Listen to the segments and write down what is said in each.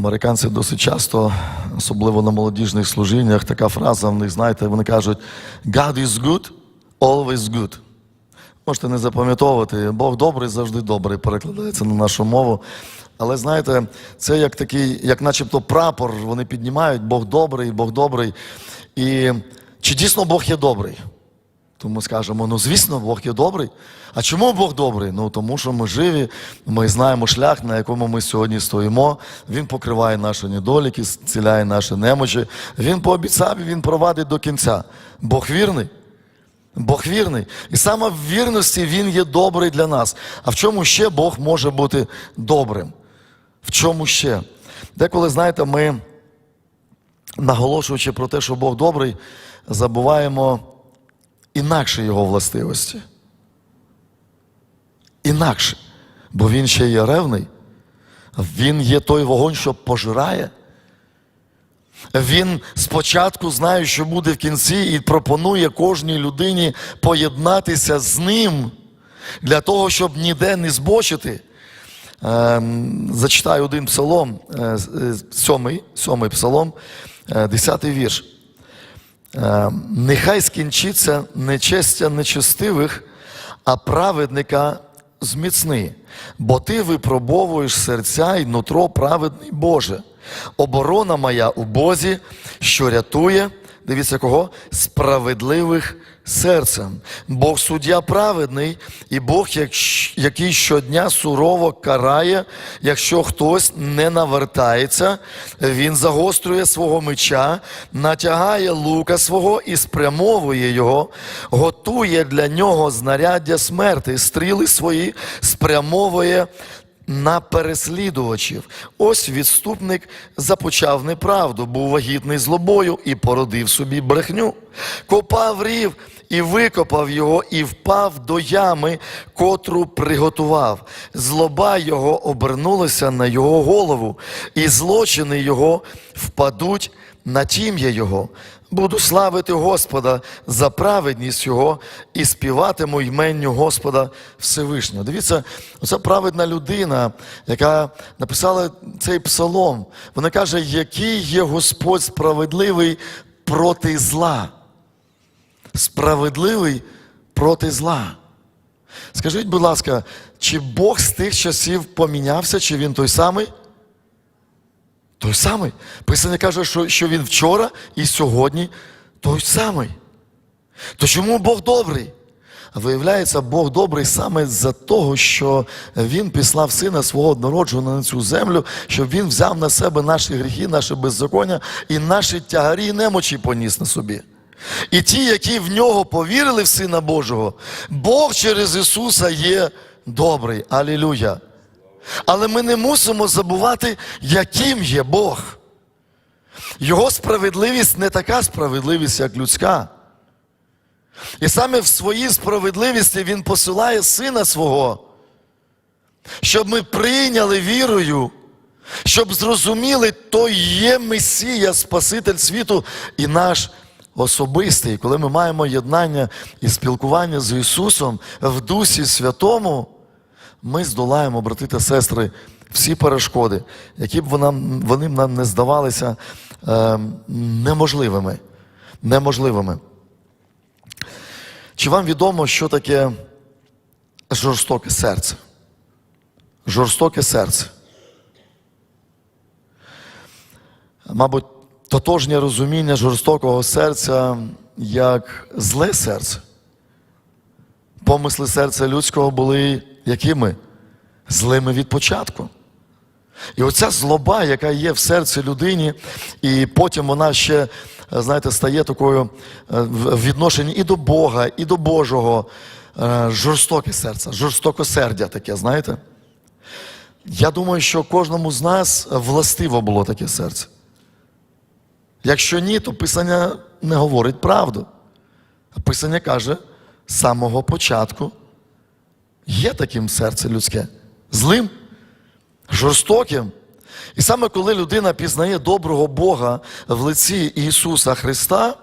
Американці досить часто, особливо на молодіжних служіннях, така фраза в них, знаєте, вони кажуть God is good, always good. Можете не запам'ятовувати, Бог добрий, завжди добрий, перекладається на нашу мову. Але знаєте, це як такий, як начебто прапор, вони піднімають, Бог добрий, Бог добрий. І чи дійсно Бог є добрий? То ми скажемо, ну звісно, Бог є добрий. А чому Бог добрий? Ну тому що ми живі, ми знаємо шлях, на якому ми сьогодні стоїмо. Він покриває наші недоліки, зціляє наші немочі. Він пообіцяв і він провадить до кінця. Бог вірний. Бог вірний. І саме в вірності Він є добрий для нас. А в чому ще Бог може бути добрим? В чому ще? Деколи, знаєте, ми, наголошуючи про те, що Бог добрий, забуваємо інакше Його властивості. Інакше. Бо Він ще є ревний. Він є той вогонь, що пожирає. Він спочатку знає, що буде в кінці, і пропонує кожній людині поєднатися з ним для того, щоб ніде не збочити. Ем, Зачитаю один псалом, е, е, сьомий, сьомий псалом, е, десятий вірш. Е, Нехай скінчиться нечестя нечестивих, а праведника зміцни, бо ти випробовуєш серця і нутро праведний Боже. Оборона моя у Бозі, що рятує, дивіться кого? Справедливих серцем. Бог суддя праведний, і Бог, який щодня сурово карає, якщо хтось не навертається, він загострює свого меча, натягає лука свого і спрямовує його, готує для нього знаряддя смерти, стріли свої спрямовує на переслідувачів. Ось відступник започав неправду, був вагітний злобою і породив собі брехню. Копав рів і викопав його, і впав до ями, котру приготував. Злоба його обернулася на його голову, і злочини його впадуть на тім'я його. Буду славити Господа за праведність Його і співатиму йменню Господа Всевишнього. Дивіться, це праведна людина, яка написала цей псалом. Вона каже, який є Господь справедливий проти зла. Справедливий проти зла. Скажіть, будь ласка, чи Бог з тих часів помінявся, чи він той самий? Той самий. Писання каже, що, що він вчора і сьогодні той самий. То чому Бог добрий? Виявляється, Бог добрий саме за того, що Він післав сина свого однородженого на цю землю, щоб він взяв на себе наші гріхи, наше беззаконня і наші тягарі і немочі поніс на собі. І ті, які в нього повірили в Сина Божого, Бог через Ісуса є добрий. Алілюя. Але ми не мусимо забувати, яким є Бог. Його справедливість не така справедливість, як людська. І саме в своїй справедливості Він посилає Сина свого, щоб ми прийняли вірою, щоб зрозуміли, то є Месія, Спаситель світу і наш особистий. Коли ми маємо єднання і спілкування з Ісусом в Дусі Святому, ми здолаємо, брати та сестри, всі перешкоди, які б вони нам не здавалися е, неможливими. неможливими. Чи вам відомо, що таке жорстоке серце? Жорстоке серце. Мабуть, тотожнє розуміння жорстокого серця як зле серце. Помисли серця людського були якими? Злими від початку. І оця злоба, яка є в серці людині, і потім вона ще, знаєте, стає такою е, в відношенні і до Бога, і до Божого. е, Жорстоке серце, жорстокосердя таке, знаєте? Я думаю, що кожному з нас властиво було таке серце. Якщо ні, то Писання не говорить правду. Писання каже, з самого початку є таким серце людське, злим, жорстоким. І саме коли людина пізнає доброго Бога в лиці Ісуса Христа,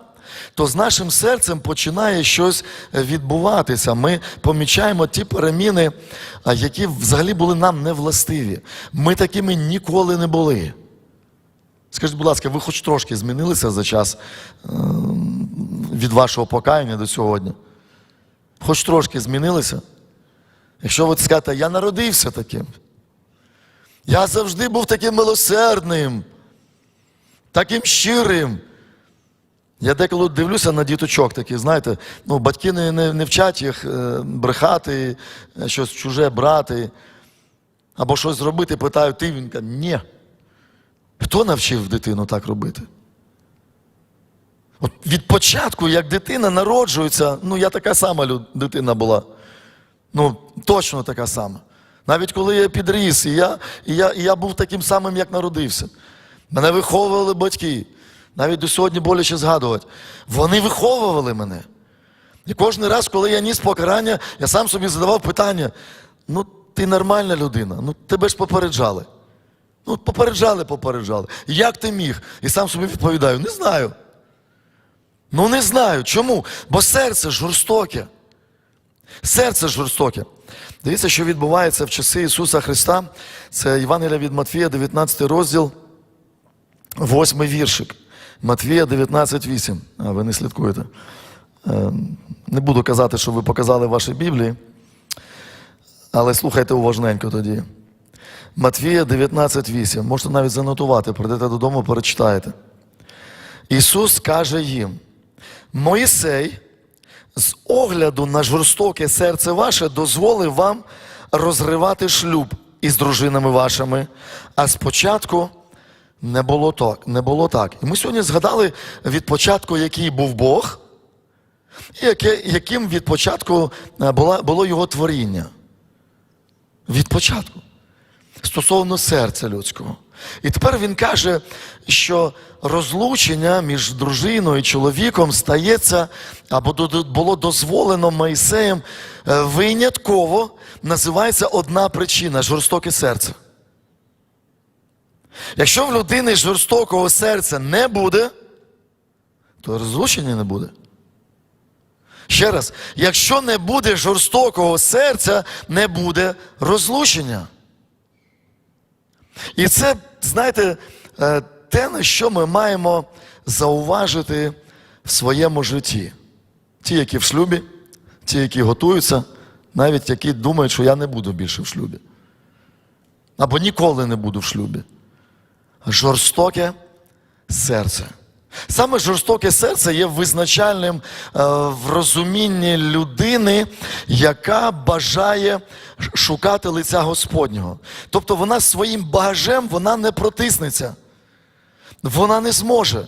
то з нашим серцем починає щось відбуватися. Ми помічаємо ті переміни, які взагалі були нам невластиві. Ми такими ніколи не були. Скажіть, будь ласка, ви хоч трошки змінилися за час е, від вашого покаяння до сьогодні? Хоч трошки змінилися? Якщо ви скажете, я народився таким, я завжди був таким милосердним, таким щирим. Я деколи дивлюся на діточок таких, знаєте, ну, батьки не, не, не вчать їх е, брехати, е, щось чуже брати, або щось зробити, питають, ти він каже, ні. Хто навчив дитину так робити? От від початку, як дитина народжується, ну я така сама дитина була. Ну, точно така сама. Навіть коли я підріс, і я, і я, і я був таким самим, як народився. Мене виховували батьки. Навіть до сьогодні боляче згадувати. Вони виховували мене. І кожен раз, коли я ніс покарання, я сам собі задавав питання: ну, ти нормальна людина, ну тебе ж попереджали. Ну, попереджали, попереджали. Як ти міг? І сам собі відповідаю: не знаю. Ну не знаю. Чому? Бо серце жорстоке. Серце жорстоке. Дивіться, що відбувається в часи Ісуса Христа. Це Євангелія від Матфія, 19 розділ, 8 віршик. Матвія 19,8. А, ви не слідкуєте. Е, Не буду казати, що ви показали ваші Біблії, але слухайте уважненько тоді. Матвія 19,8. Можете навіть занотувати, прийдете додому, перечитаєте. Ісус каже їм: Моїсей, з огляду на жорстоке серце ваше, дозволив вам розривати шлюб із дружинами вашими, а спочатку не було так. Не було так. І ми сьогодні згадали від початку, який був Бог, і яке, яким від початку е, була, було його творіння. Від початку. Стосовно серця людського. І тепер він каже, що розлучення між дружиною і чоловіком стається, або було дозволено Моїсеєм е, винятково називається одна причина жорстоке серце. Якщо в людини жорстокого серця не буде, то розлучення не буде. Ще раз, якщо не буде жорстокого серця, не буде розлучення. І це, знаєте, е, те, на що ми маємо зауважити в своєму житті. Ті, які в шлюбі, ті, які готуються, навіть які думають, що я не буду більше в шлюбі. Або ніколи не буду в шлюбі. Жорстоке серце. Саме жорстоке серце є визначальним е, в розумінні людини, яка бажає шукати лиця Господнього. Тобто вона своїм багажем вона не протиснеться. Вона не зможе.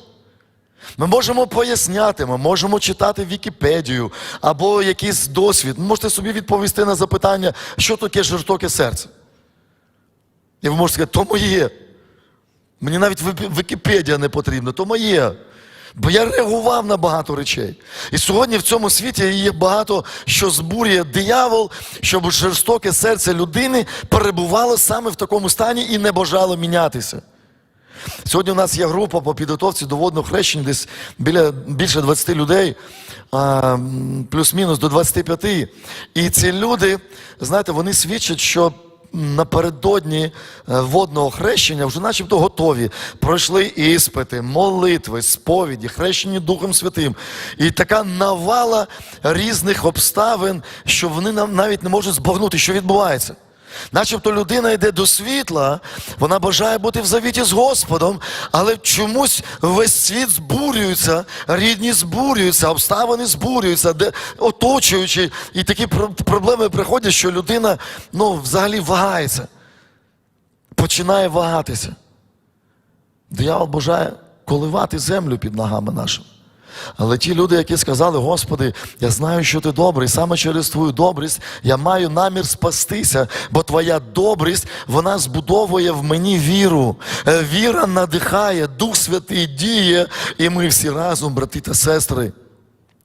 Ми можемо поясняти, ми можемо читати Вікіпедію або якийсь досвід. Ви можете собі відповісти на запитання, що таке жорстоке серце. І ви можете сказати, то моє. Мені навіть Вікіпедія не потрібна, то моє. Бо я реагував на багато речей. І сьогодні в цьому світі є багато, що збурює диявол, щоб жорстоке серце людини перебувало саме в такому стані і не бажало мінятися. Сьогодні у нас є група по підготовці до водного хрещення, десь біля більше 20 людей, плюс-мінус до 25. І ці люди, знаєте, вони свідчать, що напередодні е, водного хрещення вже начебто готові. Пройшли іспити, молитви, сповіді, хрещені Духом Святим. І така навала різних обставин, що вони навіть не можуть збагнути, що відбувається. Начебто людина йде до світла, вона бажає бути в завіті з Господом, але чомусь весь світ збурюється, рідні збурюються, обставини збурюються, де оточуючи, і такі проблеми приходять, що людина ну, взагалі вагається, починає вагатися. Диявол бажає коливати землю під ногами нашими. Але ті люди, які сказали, Господи, я знаю, що ти добрий, саме через Твою добрість я маю намір спастися, бо Твоя добрість вона збудовує в мені віру. Е, Віра надихає, Дух Святий діє, і ми всі разом, брати та сестри,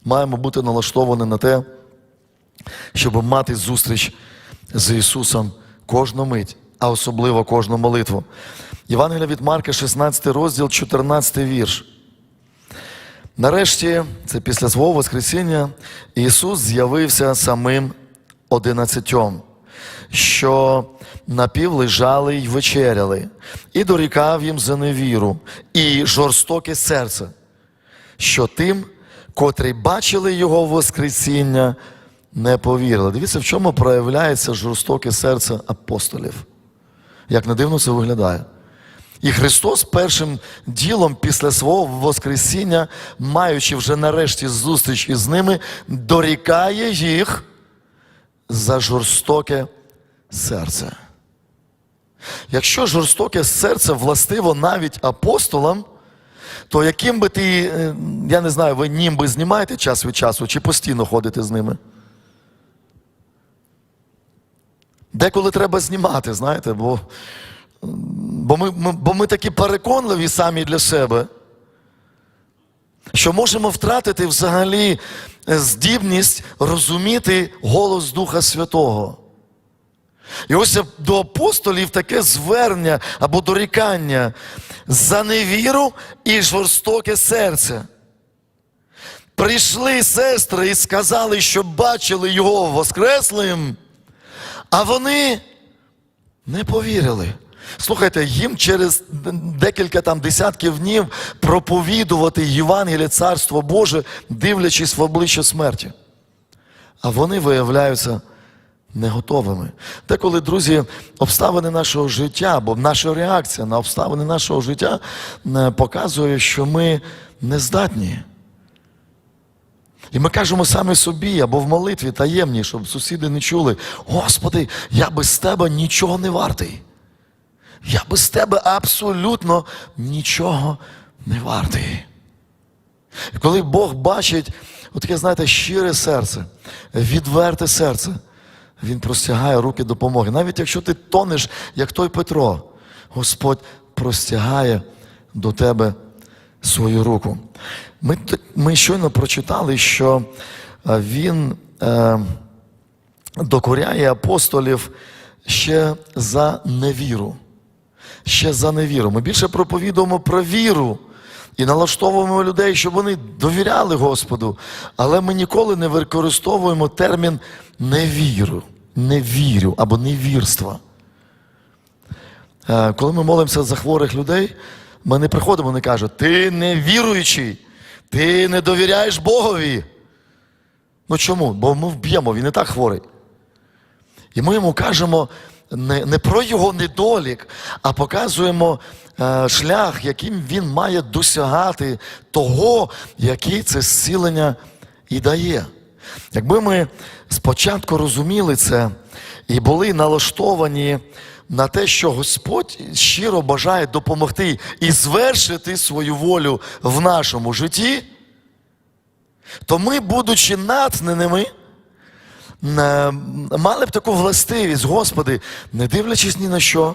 маємо бути налаштовані на те, щоб мати зустріч з Ісусом кожну мить, а особливо кожну молитву. Євангелія від Марка, 16 розділ, 14 вірш. Нарешті, це після свого Воскресіння, Ісус з'явився самим одинадцятьом. що напівлежали й вечеряли, і дорікав їм за невіру, і жорстоке серце, що тим, котрі бачили його Воскресіння, не повірили. Дивіться, в чому проявляється жорстоке серце апостолів. Як не дивно це виглядає. І Христос першим ділом після свого Воскресіння, маючи вже нарешті зустріч із ними, дорікає їх за жорстоке серце. Якщо жорстоке серце властиво навіть апостолам, то яким би ти, е, я не знаю, ви німби знімаєте час від часу чи постійно ходите з ними? Деколи треба знімати, знаєте, бо, бо, ми, ми, бо ми такі переконливі самі для себе, що можемо втратити взагалі е, здібність розуміти голос Духа Святого. І ось до апостолів таке звернення або дорікання за невіру і жорстоке серце. Прийшли сестри і сказали, що бачили його воскреслим, а вони не повірили. Слухайте, їм через декілька там десятків днів проповідувати Євангеліє Царство Боже, дивлячись в обличчя смерті. А вони виявляються не готовими. Деколи, друзі, обставини нашого життя, або наша реакція на обставини нашого життя е, показує, що ми не здатні. І ми кажемо самі собі або в молитві таємні, щоб сусіди не чули: Господи, я без тебе нічого не вартий. Я без тебе абсолютно нічого не вартий. І коли Бог бачить, таке, знаєте, щире серце, відверте серце, Він простягає руки допомоги. Навіть якщо ти тонеш, як той Петро, Господь простягає до тебе свою руку. Ми, ми щойно прочитали, що е, він е, докоряє апостолів ще за невіру. Ще за невіру. Ми більше проповідуємо про віру і налаштовуємо людей, щоб вони довіряли Господу. Але ми ніколи не використовуємо термін невіру, невірю або невірство. Е, Коли ми молимося за хворих людей, ми не приходимо і не кажуть, ти не віруючий, ти не довіряєш Богові. Ну чому? Бо ми вб'ємо, він і так хворий. І ми йому кажемо не, не про його недолік, а показуємо е, шлях, яким він має досягати того, який це зцілення і дає. Якби ми спочатку розуміли це і були налаштовані на те, що Господь щиро бажає допомогти і звершити свою волю в нашому житті, то ми, будучи натхненими, е, мали б таку властивість, Господи, не дивлячись ні на що.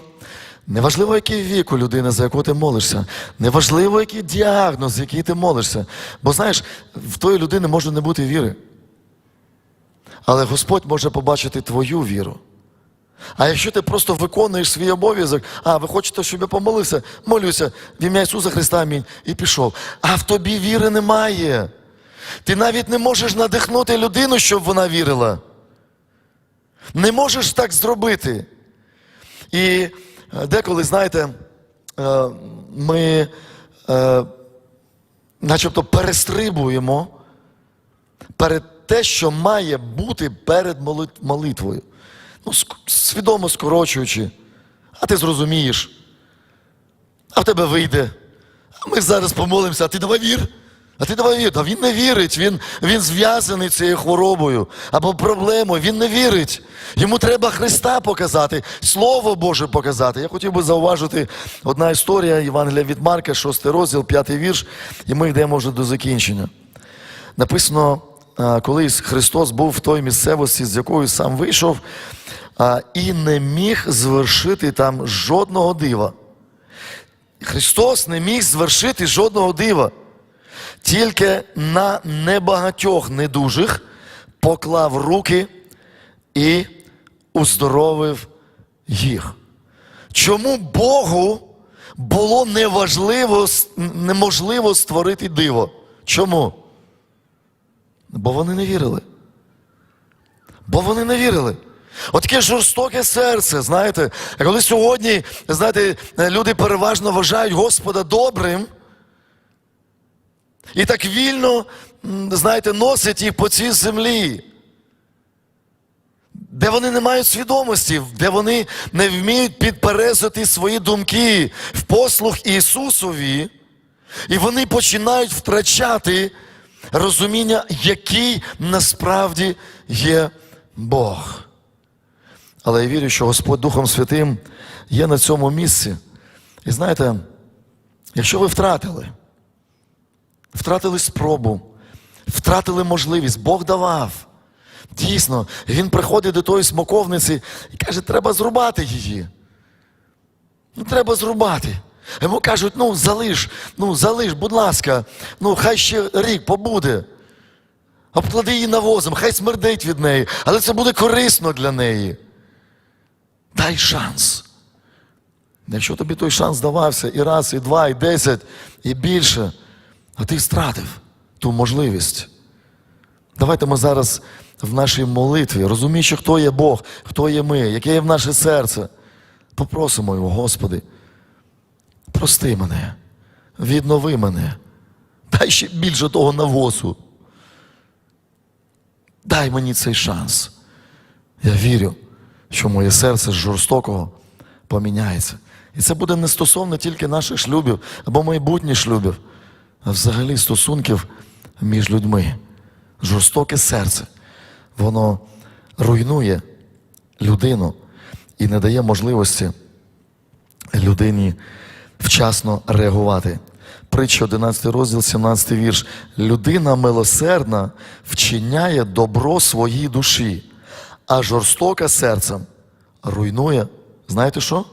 Неважливо, який вік у людини, за яку ти молишся, неважливо, який діагноз, за який ти молишся. Бо знаєш, в тої людини може не бути віри. Але Господь може побачити твою віру. А якщо ти просто виконуєш свій обов'язок, а ви хочете, щоб я помолився, молюся в ім'я Ісуса Христа амінь, і пішов. А в тобі віри немає. Ти навіть не можеш надихнути людину, щоб вона вірила. Не можеш так зробити. І е, деколи, знаєте, е, ми е, начебто перестрибуємо перед те, що має бути перед молитвою. Ну, свідомо скорочуючи, а ти зрозумієш, а в тебе вийде. А ми зараз помолимося, а ти давай вір. А ти давай вір. Та він не вірить, він, він зв'язаний цією хворобою або проблемою, він не вірить. Йому треба Христа показати, Слово Боже показати. Я хотів би зауважити одна історія Євангелія від Марка, 6 розділ, 5 вірш, і ми йдемо вже до закінчення. Написано, а, колись Христос був в той місцевості, з якої сам вийшов, і не міг звершити там жодного дива. Христос не міг звершити жодного дива. Тільки на небагатьох недужих поклав руки і уздоровив їх. Чому Богу було неважливо, неможливо створити диво? Чому? Бо вони не вірили. Бо вони не вірили. От таке жорстоке серце, знаєте, коли сьогодні, знаєте, люди переважно вважають Господа добрим, і так вільно, знаєте, носять їх по цій землі, де вони не мають свідомості, де вони не вміють підперезати свої думки в послух Ісусові, і вони починають втрачати розуміння, який насправді є Бог. Але я вірю, що Господь Духом Святим є на цьому місці. І знаєте, якщо ви втратили, втратили спробу, втратили можливість, Бог давав. Дійсно, він приходить до тої смоковниці і каже, треба зрубати її. Ну, треба зрубати. Йому кажуть, ну залиш, ну залиш, будь ласка, ну хай ще рік побуде. Обклади її навозом, хай смердить від неї, але це буде корисно для неї. Дай шанс. Якщо тобі той шанс давався і раз, і два, і десять, і більше, а ти стратив ту можливість. Давайте ми зараз в нашій молитві, розуміючи, хто є Бог, хто є ми, яке є в наше серце, попросимо його, Господи, прости мене, віднови мене, дай ще більше того навозу. Дай мені цей шанс. Я вірю, що моє серце з жорстокого поміняється. І це буде не стосовно тільки наших шлюбів або майбутніх шлюбів, взагалі стосунків між людьми. Жорстоке серце, воно руйнує людину і не дає можливості людині вчасно реагувати. Притча 11 розділ, 17 вірш. Людина милосердна вчиняє добро своїй душі, а жорстока серцем руйнує, знаєте що?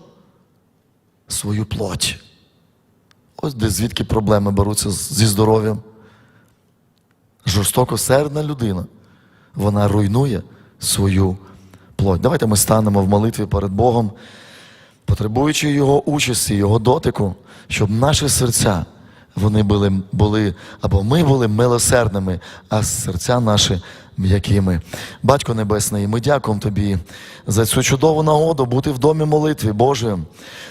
Свою плоть. Ось де звідки проблеми беруться зі здоров'ям. Жорстокосердна людина, вона руйнує свою плоть. Давайте ми станемо в молитві перед Богом, потребуючи Його участі, Його дотику, щоб наші серця вони були, були або ми були милосердними, а серця наші м'якими. Батько Небесний, ми дякуємо Тобі за цю чудову нагоду бути в домі молитві, Боже.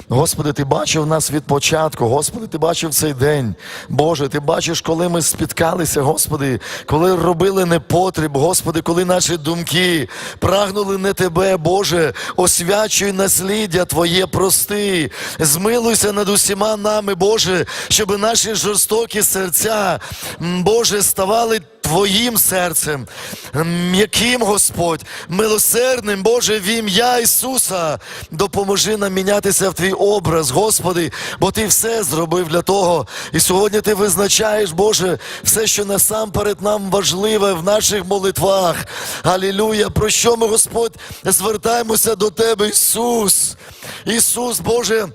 Господи, Ти бачив нас від початку, Господи, Ти бачив цей день. Боже, Ти бачиш, коли ми спіткалися, Господи, коли робили непотріб, Господи, коли наші думки прагнули не Тебе, Боже, освячуй насліддя Твоє прости. Змилуйся над усіма нами, Боже, щоб наші жорстокі серця, Боже, ставали. Твоїм серцем, м'яким Господь, милосердним, Боже, в ім'я Ісуса, допоможи нам мінятися в Твій образ, Господи, бо Ти все зробив для того. І сьогодні Ти визначаєш, Боже, все, що насамперед нам важливе в наших молитвах. Алілюя! Про що ми, Господь, звертаємося до Тебе, Ісус. Ісус, Боже.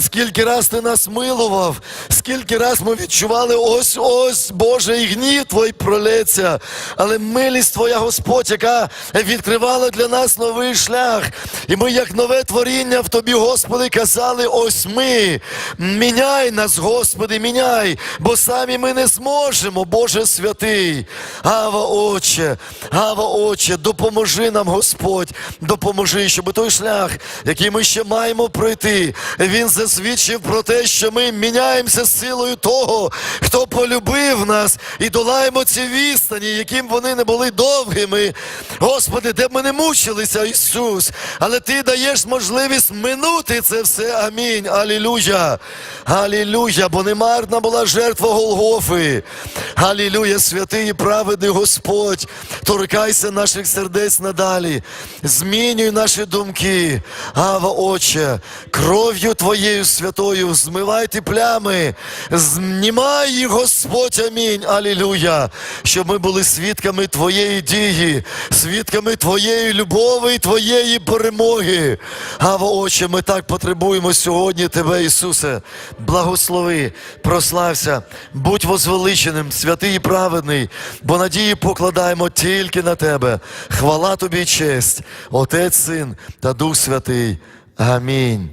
Скільки раз ти нас милував, скільки раз ми відчували ось ось, Боже, і гнів Твій пролється, але милість Твоя, Господь, яка відкривала для нас новий шлях. І ми, як нове творіння, в Тобі, Господи, казали, ось ми. Міняй нас, Господи, міняй, бо самі ми не зможемо, Боже святий. Ава, Отче, Ава, Отче, допоможи нам, Господь, допоможи, щоб той шлях, який ми ще маємо пройти, він засвідчив про те, що ми міняємося з силою того, хто полюбив нас і долаємо ці відстані, яким вони не були довгими. Господи, де б ми не мучилися, Ісус, але Ти даєш можливість минути це все. Амінь. Алілуя. Алілуя, бо не марна була жертва Голгофи. Алілуя, святий і праведний Господь. Торкайся наших сердець надалі. Змінюй наші думки. Ава, Отче, кров'ю Твоєю святою змивай ті плями. Знімай їх, Господь, амінь. Алілуя. Щоб ми були свідками Твоєї дії, свідками Твоєї любові і Твоєї перемоги. Ава, Отче, ми так потребуємо сьогодні Тебе, Ісусе. Благослови, прослався, будь возвеличеним, святий і праведний, бо надії покладаємо тільки на Тебе. Хвала Тобі честь, Отець, Син та Дух Святий. Амінь.